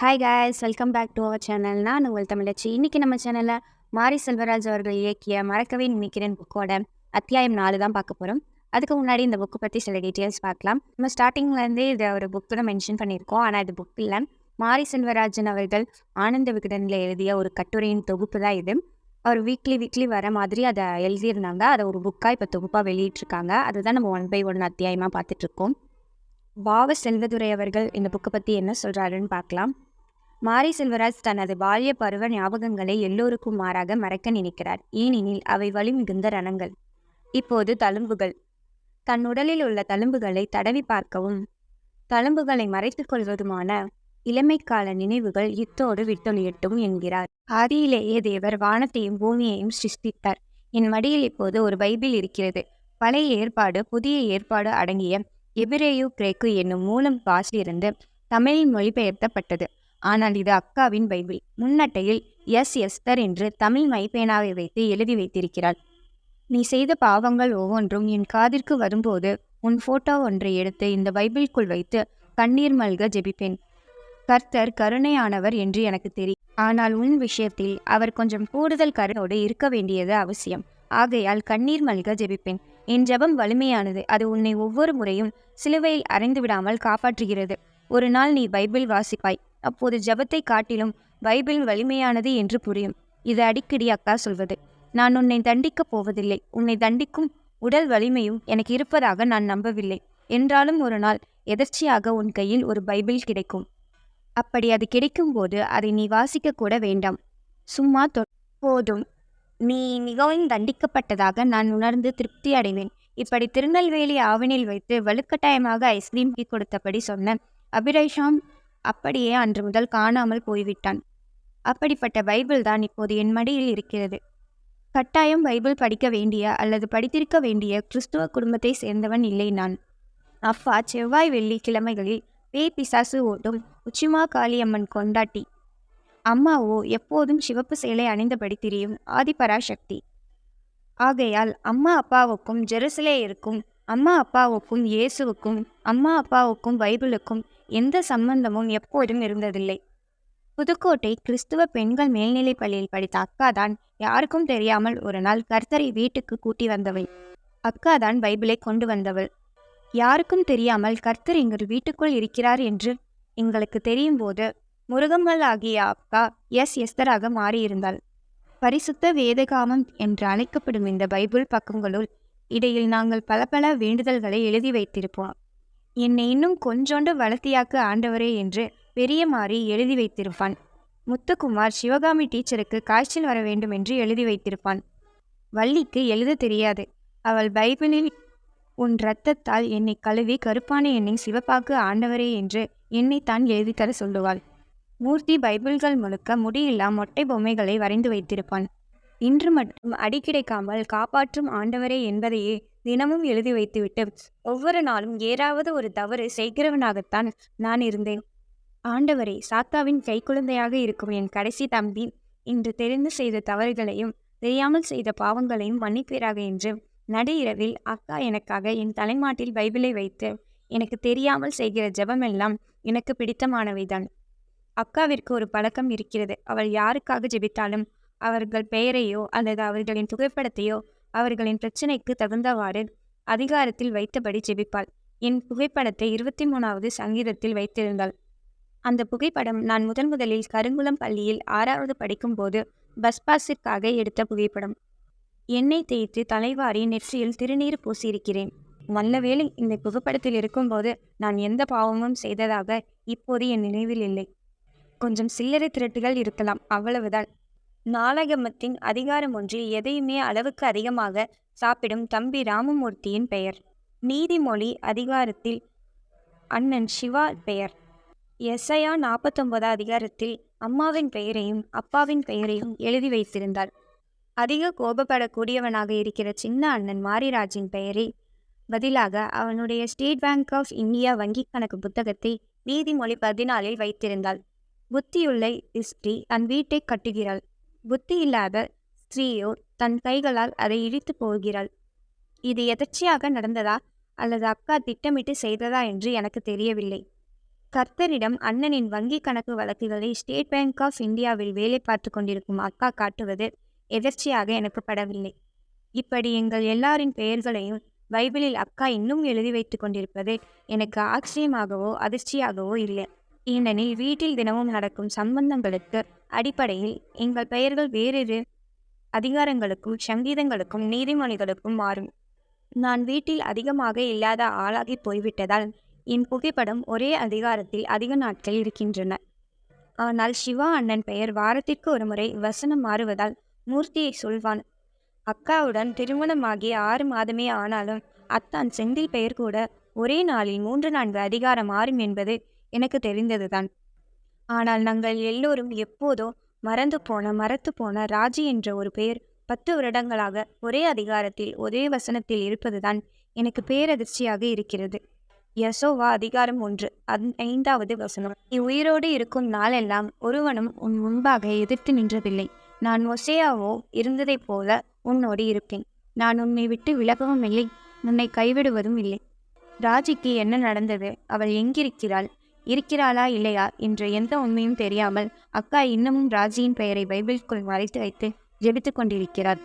Hi guys welcome back to our channel நான் உங்கள் தமிழச்சி. இன்னைக்கு நம்ம சேனலில் மாரி செல்வராஜ் அவர்கள் இயக்கிய மறக்கவே நினைக்கிறேன் புக்கோட அத்தியாயம் நாலு தான் பார்க்க போகிறோம் அதுக்கு முன்னாடி இந்த புக்கு பற்றி சில டீட்டெயில்ஸ் பார்க்கலாம். நம்ம ஸ்டார்டிங்லேருந்தே இதை ஒரு புக்கு தான் மென்ஷன் பண்ணியிருக்கோம். ஆனால் இது புக் இல்லை. மாரி செல்வராஜன் அவர்கள் ஆனந்த விகடனில் எழுதிய ஒரு கட்டுரையின் தொகுப்பு தான் இது. அவர் வீக்லி வீக்லி வர மாதிரி அதை எழுதியிருந்தாங்க. அதை ஒரு புக்காக இப்போ தொகுப்பாக வெளியிட்டிருக்காங்க. அதுதான் நம்ம ஒன் பை ஒன் அத்தியாயமாக பார்த்துட்ருக்கோம் பாவ செல்வதுரை அவர்கள் இந்த புக்கை பற்றி என்ன சொல்கிறாருன்னு பார்க்கலாம். மாரி செல்வராஜ் தனது பால்ய பருவ ஞாபகங்களை எல்லோருக்கும் மாறாக மறக்க நினைக்கிறார். ஏனெனில் அவை வலிமிகுந்த ரணங்கள். இப்போது தழும்புகள். தன் உடலில் உள்ள தழும்புகளை தடவி பார்க்கவும் தழும்புகளை மறைத்துக் கொள்வதுமான இளமைக்கால நினைவுகள் இத்தோடு விட்டொழியட்டும் என்கிறார். ஆதியிலேயே தேவர் வானத்தையும் பூமியையும் சிருஷ்டித்தார். என் மடியில் இப்போது ஒரு பைபிள் இருக்கிறது. பழைய ஏற்பாடு புதிய ஏற்பாடு அடங்கிய எபிரேயு கிரேக்கு என்னும் மூலம் பாசிலிருந்து தமிழில் மொழிபெயர்த்தப்பட்டது ஆனால் இது அக்காவின் பைபிள். முன்னட்டையில் எஸ் எஸ்தர் என்று தமிழ் மைப்பேனாவை வைத்து எழுதி வைத்திருக்கிறாள். நீ செய்த பாவங்கள் ஒவ்வொன்றும் என் காதிற்கு வரும்போது உன் போட்டோ ஒன்றை எடுத்து இந்த பைபிளுக்குள் வைத்து கண்ணீர் மல்க ஜெபிப்பேன். கர்த்தர் கருணையானவர் என்று எனக்கு தெரியும் ஆனால் உன் விஷயத்தில் அவர் கொஞ்சம் கூடுதல் கருணோடு இருக்க வேண்டியது அவசியம். ஆகையால் கண்ணீர் மல்க ஜெபிப்பேன். என் ஜெபம் வலிமையானது. அது உன்னை ஒவ்வொரு முறையும் சிலுவையில் அறைந்து விடாமல் காப்பாற்றுகிறது. ஒரு நாள் நீ பைபிள் வாசிப்பாய். அப்போது ஜபத்தை காட்டிலும் பைபிள் வலிமையானது என்று புரியும். இது அடிக்கடி அக்கா சொல்வது. நான் உன்னை தண்டிக்கப் போவதில்லை. உன்னை தண்டிக்கும் உடல் வலிமையும் எனக்கு இருப்பதாக நான் நம்பவில்லை. என்றாலும் ஒரு நாள் எதர்ச்சியாக உன் கையில் ஒரு பைபிள் கிடைக்கும். அப்படி அது கிடைக்கும்போது அதை நீ வாசிக்க கூட வேண்டாம். சும்மா தொ போதும். நீ மிகவும் தண்டிக்கப்பட்டதாக நான் உணர்ந்து திருப்தி அடைவேன். இப்படி திருநெல்வேலி ஆவணில் வைத்து வலுக்கட்டாயமாக ஐஸ்கிரீம் கொடுத்தபடி சொன்ன அபிரைஷாம் அப்படியே அன்று முதல் காணாமல் போய்விட்டான். அப்படிப்பட்ட பைபிள் தான் இப்போது என் மடியில் இருக்கிறது. கட்டாயம் பைபிள் படிக்க வேண்டிய அல்லது படித்திருக்க வேண்டிய கிறிஸ்துவ குடும்பத்தை சேர்ந்தவன் இல்லை நான். அப்பா செவ்வாய் வெள்ளி கிழமைகளில் பேய் பிசாசு ஓட்டும் உச்சிமா காளியம்மன் கொண்டாட்டி. அம்மாவோ எப்போதும் சிவப்பு சேலை அணிந்தபடி திரியும் ஆதிபராசக்தி. ஆகையால் அம்மா அப்பாவுக்கும் ஜெருசலே இருக்கும் அம்மா அப்பாவுக்கும் இயேசுவுக்கும் அம்மா அப்பாவுக்கும் பைபிளுக்கும் எந்த சம்பந்தமும் எப்போதும் இருந்ததில்லை. புதுக்கோட்டை கிறிஸ்துவ பெண்கள் மேல்நிலைப் பள்ளியில் படித்த அக்கா தான் யாருக்கும் தெரியாமல் ஒரு நாள் கர்த்தரை வீட்டுக்கு கூட்டி வந்தவள். அக்கா தான் பைபிளை கொண்டு வந்தவள். யாருக்கும் தெரியாமல் கர்த்தர் எங்கள் வீட்டுக்குள் இருக்கிறார் என்று எங்களுக்கு தெரியும் போது முருகம்மல் ஆகிய அக்கா எஸ். எஸ்தராக மாறியிருந்தாள். பரிசுத்த வேதகாமம் என்று அழைக்கப்படும் இந்த பைபிள் பக்கங்களுள் இடையில் நாங்கள் பல பல வேண்டுதல்களை எழுதி வைத்திருப்போம். என்னை இன்னும் கொஞ்சோண்டு வளர்த்தியாக்கு ஆண்டவரே என்று பெரிய மாறி எழுதி வைத்திருப்பான். முத்துக்குமார் சிவகாமி டீச்சருக்கு காய்ச்சல் வர வேண்டும் என்று எழுதி வைத்திருப்பான். வள்ளிக்கு எழுத தெரியாது. அவள் பைபிளில் உன் இரத்தத்தால் என்னை கழுவி கருப்பான என்னை சிவப்பாக்கு ஆண்டவரே என்று என்னைத்தான் எழுதித்தர சொல்லுவாள். மூர்த்தி பைபிள்கள் முழுக்க முடியில்லா மொட்டை பொம்மைகளை வரைந்து வைத்திருப்பான். இன்று மட்டும் அடி கிடைக்காமல் காப்பாற்றும் ஆண்டவரே என்பதையே தினமும் எழுதி வைத்துவிட்டு ஒவ்வொரு நாளும் ஏதாவது ஒரு தவறு செய்கிறவனாகத்தான் நான் இருந்தேன். ஆண்டவரே சாத்தாவின் கைக்குழந்தையாக இருக்கும் என் கடைசி தம்பி இன்று தெரிந்து செய்த தவறுகளையும் தெரியாமல் செய்த பாவங்களையும் மன்னிப்பீராக என்று நடு இரவில் அக்கா எனக்காக என் தலைமாட்டில் பைபிளை வைத்து எனக்கு தெரியாமல் செய்கிற ஜெபமெல்லாம் எனக்கு பிடித்தமானவைதான். அக்காவிற்கு ஒரு பழக்கம் இருக்கிறது. அவள் யாருக்காக ஜெபித்தாலும் அவர்கள் பெயரையோ அல்லது அவர்களின் புகைப்படத்தையோ அவர்களின் பிரச்சனைக்கு தகுந்தவாறு அதிகாரத்தில் வைத்தபடி ஜெபிப்பாள். என் புகைப்படத்தை இருபத்தி மூணாவது சங்கீதத்தில் வைத்திருந்தாள் அந்த புகைப்படம் நான் முதன் முதலில் கருங்குளம் பள்ளியில் ஆறாவது படிக்கும்போது பஸ் பாஸிற்காக எடுத்த புகைப்படம். எண்ணெய் தேய்த்து தலைவாரி நெற்றியில் திருநீர் பூசியிருக்கிறேன். நல்லவேளை இந்த புகைப்படத்தில் இருக்கும்போது நான் எந்த பாவமும் செய்ததாக இப்போது என் நினைவில் இல்லை. கொஞ்சம் சில்லறை திரட்டுகள் இருக்கலாம் அவ்வளவுதான். நாடகமத்தின் அதிகாரம் ஒன்றில் எதையுமே அளவுக்கு அதிகமாக சாப்பிடும் தம்பி ராமமூர்த்தியின் பெயர். நீதிமொழி அதிகாரத்தில் அண்ணன் சிவா பெயர். எஸ்ஐயா நாற்பத்தொன்பதாம் அதிகாரத்தில் அம்மாவின் பெயரையும் அப்பாவின் பெயரையும் எழுதி வைத்திருந்தார். அதிக கோபப்படக்கூடியவனாக இருக்கிற சின்ன அண்ணன் மாரிராஜின் பெயரை பதிலாக அவனுடைய ஸ்டேட் பேங்க் ஆஃப் இந்தியா வங்கிக் கணக்கு புத்தகத்தை நீதிமொழி பதினாலில் வைத்திருந்தாள். புத்தியுள்ள இஸ்ரீ தன் வீட்டை கட்டுகிறாள். புத்தி இல்லாத ஸ்திரீயோ தன் கைகளால் அதை இழித்து போகிறாள். இது எதர்ச்சியாக நடந்ததா அல்லது அக்கா திட்டமிட்டு செய்ததா என்று எனக்கு தெரியவில்லை. கர்த்தரிடம் அண்ணனின் வங்கி கணக்கு வழக்குகளை ஸ்டேட் பேங்க் ஆஃப் இந்தியாவில் வேலை பார்த்து கொண்டிருக்கும் அக்கா காட்டுவது எதர்ச்சியாக எனக்கு படவில்லை. இப்படி எங்கள் எல்லாரின் பெயர்களையும் பைபிளில் அக்கா இன்னும் எழுதி வைத்துக் கொண்டிருப்பது எனக்கு ஆச்சரியமாகவோ அதிர்ச்சியாகவோ இல்லை. ஏனெனில் வீட்டில் தினமும் நடக்கும் சம்பந்தங்களுக்கு அடிப்படையில் எங்கள் பெயர்கள் வேறொரு அதிகாரங்களுக்கும் சங்கீதங்களுக்கும் நீதிமொழிகளுக்கும் மாறும். நான் வீட்டில் அதிகமாக இல்லாத ஆளாகி போய்விட்டதால் என் புகைப்படம் ஒரே அதிகாரத்தில் அதிக நாட்கள் இருக்கின்றன. ஆனால் சிவா அண்ணன் பெயர் வாரத்திற்கு ஒரு முறை வசனம் மாறுவதால் மூர்த்தியை சொல்வான். அக்காவுடன் திருமணமாகி ஆறு மாதமே ஆனாலும் அத்தான் செந்தில் பெயர் கூட ஒரே நாளில் மூன்று நான்கு அதிகாரம் மாறும் என்பது எனக்கு தெரிந்ததுதான். ஆனால் நாங்கள் எல்லோரும் எப்போதோ மறந்து போன மறத்து போன ராஜி என்ற ஒரு பெயர் பத்து வருடங்களாக ஒரே அதிகாரத்தில் ஒரே வசனத்தில் இருப்பதுதான் எனக்கு பேரதிர்ச்சியாக இருக்கிறது. யசோவா அதிகாரம் ஒன்று அந் ஐந்தாவது வசனம். நீ உயிரோடு இருக்கும் நாளெல்லாம் ஒருவனும் உன் முன்பாக எதிர்த்து நின்றதில்லை. நான் ஒசேயாவோ இருந்ததைப் போல உன்னோடு இருப்பேன். நான் உன்னை விட்டு விலகவும் இல்லை. உன்னை கைவிடுவதும் இல்லை. ராஜிக்கு என்ன நடந்தது? அவள் எங்கிருக்கிறாள்? இருக்கிறாளா இல்லையா என்ற எந்த உண்மையும் தெரியாமல் அக்கா இன்னமும் ராஜியின் பெயரை பைபிளுக்குள் மறைத்து வைத்து ஜெபித்து கொண்டிருக்கிறார்.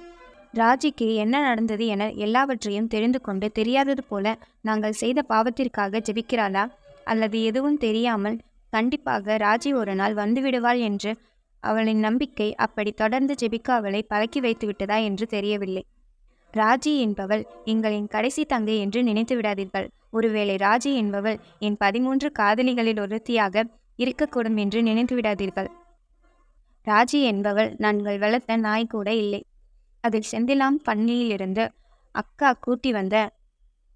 ராஜிக்கு என்ன நடந்தது என எல்லாவற்றையும் தெரிந்து கொண்டு தெரியாதது போல நாங்கள் செய்த பாவத்திற்காக ஜெபிக்கிறாளா? அல்லது எதுவும் தெரியாமல் கண்டிப்பாக ராஜி ஒரு நாள் வந்துவிடுவாள் என்று அவளின் நம்பிக்கை அப்படி தொடர்ந்து ஜெபிக்க அவளை பழக்கி வைத்து விட்டதா என்று தெரியவில்லை. ராஜி என்பவள் எங்களின் கடைசி தங்கை என்று நினைத்து விடாதீர்கள். ஒருவேளை ராஜி என்பவள் என் பதிமூன்று காதலிகளில் ஒருத்தியாக இருக்கக்கூடும் என்று நினைத்து விடாதீர்கள். ராஜி என்பவள் நாங்கள் வளர்த்த நாய் கூட இல்லை. அதில் செந்திலாம் பண்ணியிலிருந்து அக்கா கூட்டி வந்த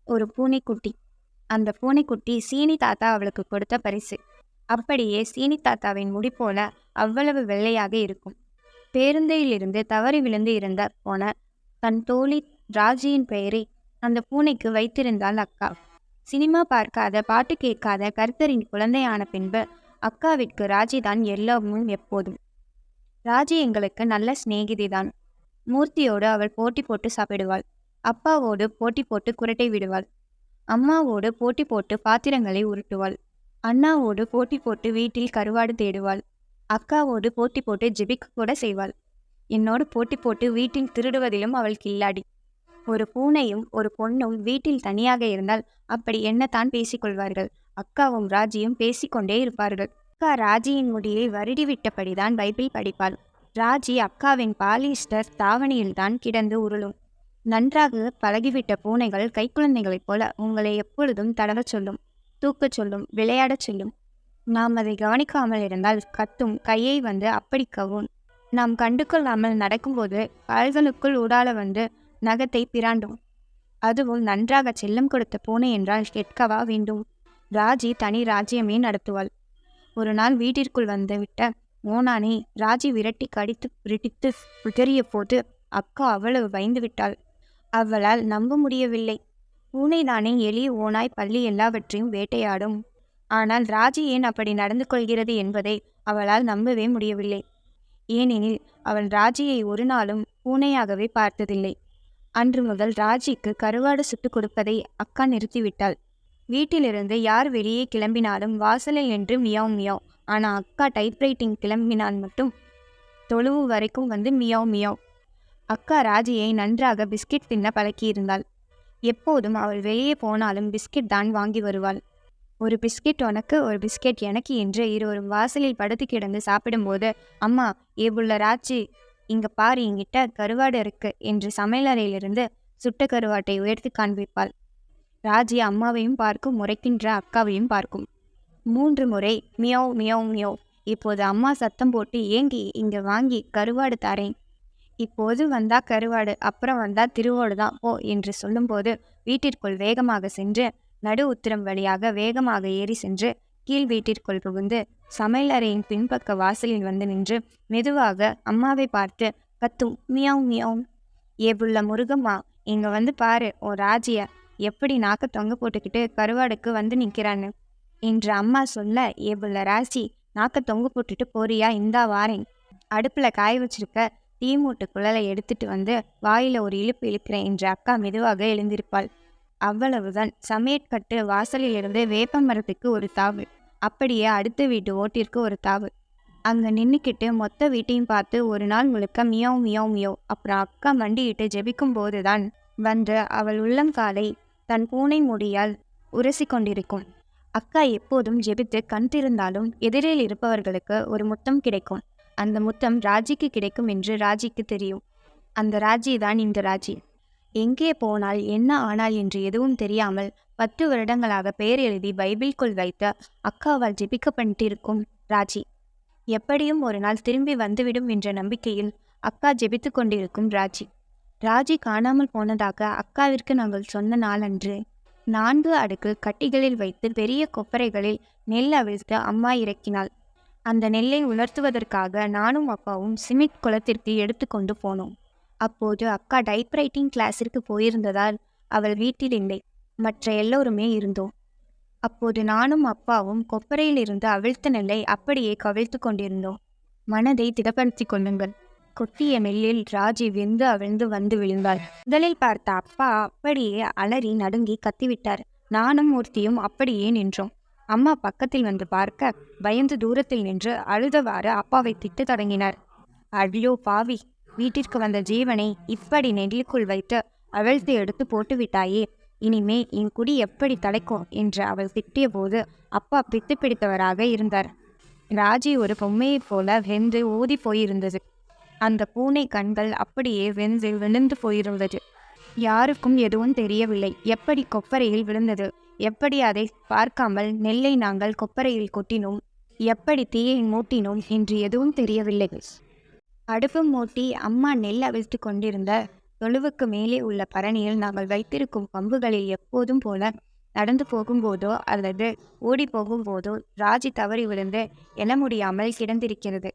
ஒரு பூனைக்குட்டி. அந்த பூனைக்குட்டி சீனி தாத்தா அவளுக்கு கொடுத்த பரிசு. அப்படியே சீனி தாத்தாவின் முடி போல அவ்வளவு வெள்ளையாக இருக்கும். பேருந்தையிலிருந்து தவறி விழுந்து இருந்த போன தன் தோழி ராஜியின் பெயரை அந்த பூனைக்கு வைத்திருந்தாள் அக்கா. சினிமா பார்க்காத பாட்டு கேட்காத கர்த்தரின் குழந்தையான பின்பு அக்காவிற்கு ராஜி தான் எல்லாமும் எப்போதும். ராஜி எங்களுக்கு நல்ல சிநேகிதிதான். மூர்த்தியோடு அவள் போட்டி போட்டு சாப்பிடுவாள். அப்பாவோடு போட்டி போட்டு குரட்டை விடுவாள். அம்மாவோடு போட்டி போட்டு பாத்திரங்களை உருட்டுவாள். அண்ணாவோடு போட்டி போட்டு வீட்டில் கருவாடு தேடுவாள். அக்காவோடு போட்டி போட்டு ஜிபிக் கூட செய்வாள். என்னோடு போட்டி போட்டு வீட்டில் திருடுவதிலும் அவள் கில்லாடி. ஒரு பூனையும் ஒரு பொண்ணும் வீட்டில் தனியாக இருந்தால் அப்படி என்னத்தான் பேசிக்கொள்வார்கள் அக்காவும் ராஜியும் பேசிக்கொண்டே இருப்பார்கள். அக்கா ராஜியின் முடியை வருடிவிட்டபடிதான் பைபிள் படிப்பாள். ராஜி அக்காவின் பாலிஸ்டர் தாவணியில்தான் கிடந்து உருளும். நன்றாக பழகிவிட்ட பூனைகள் கைக்குழந்தைகளைப் போல உங்களை எப்பொழுதும் தடவச் சொல்லும் தூக்கச் சொல்லும் விளையாடச் சொல்லும். நாம் அதை கவனிக்காமல் இருந்தால் கத்தும் கையை வந்து அப்படி கவும் நாம் கண்டுகொள்ளாமல் நடக்கும்போது கால்களுக்குள் ஊடால வந்து நகத்தை பிராண்டும். அதுவும் நன்றாக செல்லம் கொடுத்த பூனை என்றால் கேட்கவா வேண்டும்? ராஜி தனி ராஜ்யமே நடத்துவாள். ஒரு நாள் வீட்டிற்குள் வந்துவிட்ட ஓனானை ராஜி விரட்டி கடித்து விரட்டித்து உதறிய போது அக்கா அவ்வளவு பயந்து விட்டாள். அவளால் நம்ப முடியவில்லை. பூனை தானே எலி ஓனாய் பள்ளி எல்லாவற்றையும் வேட்டையாடும். ஆனால் ராஜி ஏன் அப்படி நடந்து கொள்கிறது என்பதை அவளால் நம்பவே முடியவில்லை. ஏனெனில் அவன் ராஜியை ஒரு நாளும் பூனையாகவே பார்த்ததில்லை. அன்று முதல் ராஜிக்கு கருவாடு சுட்டுக் கொடுப்பதை அக்கா நிறுத்திவிட்டாள். வீட்டிலிருந்து யார் வெளியே கிளம்பினாலும் வாசலில் நின்று மியாவ் மியாவ். ஆனால் அக்கா டைப்ரைட்டிங் கிளம்பினால் மட்டும் தொழுவு வரைக்கும் வந்து மியாவ் மியாவ். அக்கா ராஜியை நன்றாக பிஸ்கட் தின்ன பழக்கியிருந்தாள். எப்போதும் அவள் வெளியே போனாலும் பிஸ்கட் தான் வாங்கி வருவாள். ஒரு பிஸ்கெட் உனக்கு ஒரு பிஸ்கெட் எனக்கு என்று இருவரும் வாசலில் படுத்து கிடந்து சாப்பிடும்போது அம்மா ஏபுள்ள ராச்சி இங்க பாரு என்கிட்ட கருவாடு இருக்கு என்று சமையலறையிலிருந்து சுட்ட கருவாட்டை உயர்த்தி காண்பிப்பாள். ராஜி அம்மாவையும் பார்க்கும் முறைக்கின்ற அக்காவையும் பார்க்கும். மூன்று முறை மியாவ் மியாவ் மியோ இப்போது அம்மா சத்தம் போட்டு ஏங்கி இங்க வாங்கி கருவாடு தாரேன். இப்போது வந்தா கருவாடு அப்புறம் வந்தா திருவோடு தான் ஓ என்று சொல்லும்போது வீட்டிற்குள் வேகமாக சென்று நடு உத்திரம் வழியாக வேகமாக ஏறி சென்று கீழ் வீட்டிற்குள் புகுந்து சமையலறையின் பின்பக்க வாசலில் வந்து நின்று மெதுவாக அம்மாவை பார்த்து கத்தும் மியாவ் மியாவ். ஏபுள்ள முருகம்மா இங்க வந்து பாரு ஓ ராஜிய எப்படி நாக்க தொங்க போட்டுக்கிட்டு கருவாடுக்கு வந்து நிற்கிறான்னு என்று அம்மா சொல்ல ஏபுள்ள ராசி நாக்க தொங்க போட்டுட்டு போறியா இந்தா வாரேன். அடுப்பில் காய வச்சிருக்க தீ மூட்டு குழலை எடுத்துட்டு வந்து வாயில ஒரு இழுப்பு இழுக்கிறேன் என்று அக்கா மெதுவாக எழுந்திருப்பாள். அவ்வளவுதான். சமையற்பட்டு வாசலில் இருந்து வேப்ப மரத்துக்கு ஒரு தாவு. அப்படியே அடுத்த வீட்டு ஓட்டிற்கு ஒரு தாவு. அங்கே நின்றுக்கிட்டு மொத்த வீட்டையும் பார்த்து ஒரு நாள் முழுக்க மியோ மியாவ் மியாவ். அப்புறம் அக்கா மண்டியிட்டு ஜெபிக்கும் போதுதான் வந்து அவள் உள்ளங்காலை தன் பூனை முடியால் உரசி கொண்டிருக்கும். அக்கா எப்போதும் ஜெபித்து கண் திறந்தாலும் எதிரில் இருப்பவர்களுக்கு ஒரு முத்தம் கிடைக்கும். அந்த முத்தம் ராஜிக்கு கிடைக்கும் என்று ராஜிக்கு தெரியும். அந்த ராஜி தான் இந்த ராஜி. எங்கே போனால் என்ன ஆனால் என்று எதுவும் தெரியாமல் பத்து வருடங்களாக பெயர் எழுதி பைபிள்குள் வைத்த அக்காவால் ஜெபிக்கப்பட்டிருக்கும் ராஜி. எப்படியும் ஒரு நாள் திரும்பி வந்துவிடும் என்ற நம்பிக்கையில் அக்கா ஜெபித்து கொண்டிருக்கும் ராஜி. ராஜி காணாமல் போனதாக அக்காவிற்கு நாங்கள் சொன்ன நாளன்று நான்கு அடுக்கு கட்டிகளில் வைத்து பெரிய கொப்பரைகளில் நெல் அவிழ்த்து அம்மா இறக்கினாள். அந்த நெல்லை உலர்த்துவதற்காக நானும் அப்பாவும் சிமிட் குளத்திற்கு எடுத்துக்கொண்டு போனோம். அப்போது அக்கா டைப் ரைட்டிங் கிளாஸிற்கு போயிருந்ததால் அவள் வீட்டில் இல்லை. மற்ற எல்லோருமே இருந்தோம். அப்போது நானும் அப்பாவும் கொப்பரையில் இருந்து அவிழ்த்த நெல்லை அப்படியே கவிழ்த்து கொண்டிருந்தோம். மனதை திடப்படுத்தி கொள்ளுங்கள். கொட்டிய நெல்லில் ராஜி வெந்து அவிழ்ந்து வந்து விழுந்தாள். முதலில் பார்த்த அப்பா அப்படியே அலறி நடுங்கி கத்திவிட்டார். நானும் மூர்த்தியும் அப்படியே நின்றோம். அம்மா பக்கத்தில் வந்து பார்க்க பயந்து தூரத்தில் நின்று அழுதவாறு அப்பாவை திட்டு தொடங்கினார். அடியோ பாவி! வீட்டிற்கு வந்த ஜீவனை இப்படி நெல்லுக்குள் வைத்து அவிழ்த்து எடுத்து போட்டு விட்டாயே இனிமே என் குடி எப்படி தலைக்கும் என்று அவள் திட்டிய போது அப்பா பித்து பிடித்தவராக இருந்தார். ராஜி ஒரு பொம்மையைப் போல வெந்து ஊதி போயிருந்தது. அந்த பூனை கண்கள் அப்படியே வெந்து விழுந்து போயிருந்தது. யாருக்கும் எதுவும் தெரியவில்லை. எப்படி கொப்பரையில் விழுந்தது? எப்படி அதை பார்க்காமல் நெல்லை நாங்கள் கொப்பரையில் கொட்டினோம்? எப்படி தீயை மூட்டினோம் என்று எதுவும் தெரியவில்லை. அடுப்பு மூட்டி அம்மா நெல் அவிழ்த்து கொண்டிருந்த தொழுவுக்கு மேலே உள்ள பரணியில் நாங்கள் வைத்திருக்கும் கம்புகளில் எப்போதும் போல நடந்து போகும்போதோ அல்லது ஓடி போகும்போதோ ராஜி தவறி விழுந்து எழ முடியாமல் கிடந்திருக்கிறது.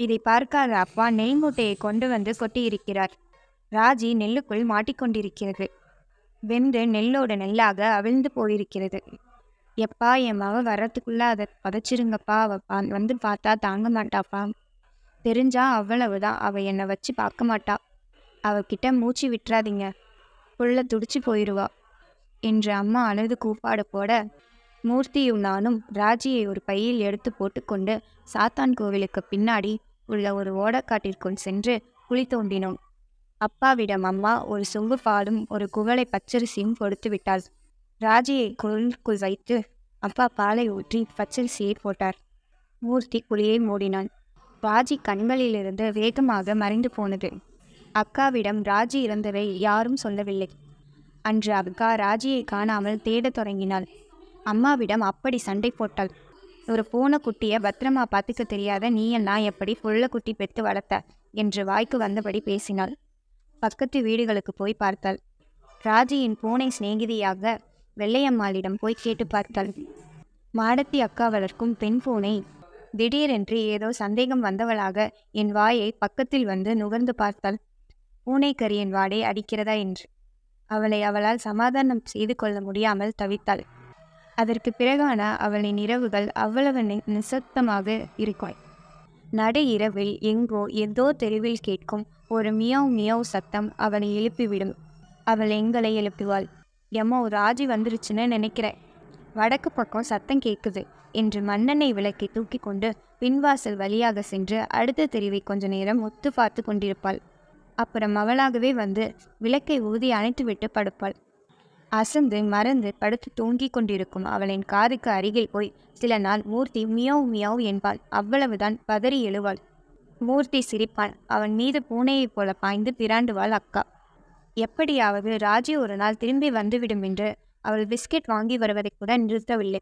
இதை பார்க்காத அப்பா நெல் மூட்டையை கொண்டு வந்து கொட்டியிருக்கிறார். ராஜி நெல்லுக்குள் மாட்டிக்கொண்டிருக்கிறது. வெந்து நெல்லோட நெல்லாக அவிழ்ந்து போயிருக்கிறது. எப்பா என் மக வரத்துக்குள்ள அதை பதைச்சிருங்கப்பா அவ வந்து பார்த்தா தாங்க மாட்டாப்பா. தெரிஞ்சா அவ்வளவுதான். அவ என்னை வச்சு பார்க்க மாட்டா. அவகிட்ட மூச்சு விட்டுறாதீங்க. புள்ள துடிச்சு போயிடுவா என்று அம்மா அழுது கூப்பாடு போட மூர்த்தியும் நானும் ராஜியை ஒரு பையில் எடுத்து போட்டுக்கொண்டு சாத்தான் கோவிலுக்கு பின்னாடி உள்ள ஒரு ஓடக்காட்டிற்குள் சென்று குழி தோண்டினோம். அப்பாவிடம் அம்மா ஒரு சொம்பு பாலும் ஒரு குவளை பச்சரிசியும் கொடுத்து விட்டாள். ராஜியை குழுக்குள் வைத்து அப்பா பாலை ஊற்றி பச்சரிசியை போட்டார். மூர்த்தி குழியை மூடினான். ராஜி கண்களிலிருந்து வேகமாக மறைந்து போனது. அக்காவிடம் ராஜி இறந்ததை யாரும் சொல்லவில்லை. அன்று அக்கா ராஜியை காணாமல் தேடத் தொடங்கினாள். அம்மாவிடம் அப்படி சண்டை போட்டாள். ஒரு பூனை குட்டியை பத்திரமா பார்த்துக்க தெரியாத நீயெல்லாம் எப்படி புள்ள குட்டி பெற்று வளர்த்த? என்று வாய்க்கு வந்தபடி பேசினாள். பக்கத்து வீடுகளுக்கு போய் பார்த்தாள். ராஜியின் பூனை சிநேகிதியாக வெள்ளையம்மாளிடம் போய் கேட்டு பார்த்தாள். மாடத்தி அக்கா வளர்க்கும் பெண் பூனை திடீரென்று ஏதோ சந்தேகம் வந்தவளாக என் வாயை பக்கத்தில் வந்து நுகர்ந்து பார்த்தாள். பூனைக்கரியின் வாடை அடிக்கிறதா என்று. அவளை அவளால் சமாதானம் செய்து கொள்ள முடியாமல் தவித்தாள். அதற்கு பிறகான அவளின் இரவுகள் அவ்வளவு நி- நிசப்தமாக இருக்கும் நடு இரவில் எங்கோ ஏதோ தெருவில் கேட்கும் ஒரு மியாவ் மியாவ் சத்தம் அவளை எழுப்பிவிடும். அவள் எங்களை எழுப்புவாள். எம்மோ ராஜி வந்துருச்சுன்னு நினைக்கிறேன். வடக்கு பக்கம் சத்தம் கேட்குது என்று மன்னனை விளக்கை தூக்கி கொண்டு பின்வாசல் வழியாக சென்று அடுத்த தெருவை கொஞ்ச நேரம் ஒத்து பார்த்து கொண்டிருப்பாள். அப்புறம் அவளாகவே வந்து விளக்கை ஊதி அணைத்துவிட்டு படுப்பாள். அசந்து மறந்து படுத்து தூங்கிக் கொண்டிருக்கும் அவளின் காதுக்கு அருகில் போய் சில நாள் மூர்த்தி மியாவ் மியாவ் என்பாள். அவ்வளவுதான் பதறி எழுவாள். மூர்த்தி சிரிப்பான். அவன் மீது பூனையைப் போல பாய்ந்து பிராண்டுவாள் அக்கா. எப்படியாவது ராஜி ஒரு நாள் திரும்பி வந்துவிடும் என்று அவள் பிஸ்கெட் வாங்கி வருவதை கூட நிறுத்தவில்லை.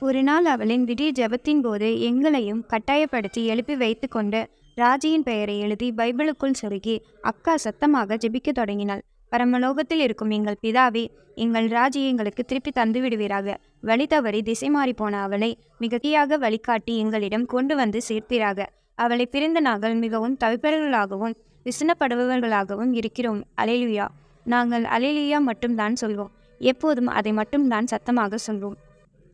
ஒரு நாள் அவளின் திடீர் ஜெபத்தின் போது எங்களையும் கட்டாயப்படுத்தி எழுப்பி வைத்துக்கொண்டு ராஜியின் பெயரை எழுதி பைபிளுக்குள் சொருகி அக்கா சத்தமாக ஜெபிக்கத் தொடங்கினாள். பரமலோகத்தில் இருக்கும் எங்கள் பிதாவே எங்கள் ராஜியை எங்களுக்கு திருப்பி தந்து விடுவீராக. வழி தவறி திசை மாறி போன அவளை மிகையாக வழிகாட்டி எங்களிடம் கொண்டு வந்து சேர்ப்பீராக அவளை பிரிந்த நாங்கள் மிகவும் தவிப்பவர்களாகவும் விசனப்படுபவர்களாகவும் இருக்கிறோம். அலேலுயா நாங்கள் அலிலியா மட்டும்தான் சொல்வோம். எப்போதும் அதை மட்டும்தான் சத்தமாக சொல்வோம்.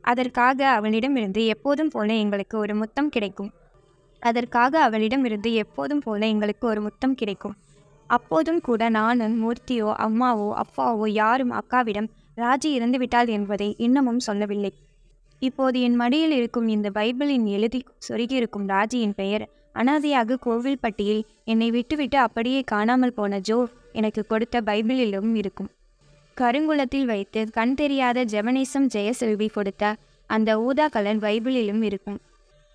அதற்காக அவளிடமிருந்து எப்போதும் போல எங்களுக்கு ஒரு முத்தம் கிடைக்கும். அதற்காக அவளிடமிருந்து எப்போதும் போல எங்களுக்கு ஒரு முத்தம் கிடைக்கும். அப்போதும் கூட நானும் மூர்த்தியோ அம்மாவோ அப்பாவோ யாரும் அக்காவிடம் ராஜி இறந்து விட்டாள் என்பதை இன்னமும் சொல்லவில்லை. இப்போது என் மடியில் இருக்கும் இந்த பைபிளின் எழுதி சொருகியிருக்கும் ராஜியின் பெயர் அனாதையாக கோவில்பட்டியில் என்னை விட்டுவிட்டு அப்படியே காணாமல் போன ஜோ எனக்கு கொடுத்த பைபிளிலும் இருக்கும். கருங்குளத்தில் வைத்து கண் தெரியாத ஜெபனேசம் ஜெயசெல்வி கொடுத்த அந்த ஊதா பைபிளிலும் இருக்கும்.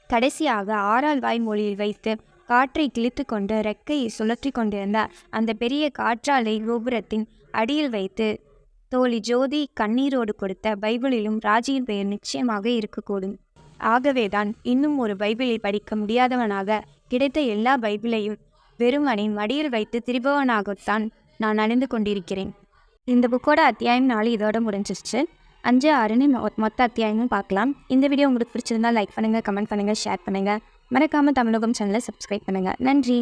கடைசியாக ஆறால்வாய் மொழியில் வைத்து காற்றை கிழித்து கொண்டு ரெக்கையை சுழற்றி கொண்டிருந்த அந்த பெரிய காற்றாலை கோபுரத்தின் அடியில் வைத்து தோழி ஜோதி கண்ணீரோடு கொடுத்த பைபிளிலும் ராஜியின் பெயர் நிச்சயமாக இருக்கக்கூடும். ஆகவேதான் இன்னும் ஒரு பைபிளை படிக்க முடியாதவனாக கிடைத்த எல்லா பைபிளையும் வெறுமனை மடியில் வைத்து திரிபவனாகத்தான் நான் அணிந்து கொண்டிருக்கிறேன். இந்த புக்கோட அத்தியாயம் நாலு இதோட முடிஞ்சிருச்சு. அஞ்சு ஆறுன்னு மொ மொத்த அத்தியாயமும் பார்க்கலாம். இந்த வீடியோ உங்களுக்கு பிடிச்சிருந்தா லைக் பண்ணுங்கள் கமெண்ட் பண்ணுங்கள் ஷேர் பண்ணுங்கள் மறக்காமல் தமிழகம் சேனலை சப்ஸ்கிரைப் பண்ணுங்கள் நன்றி.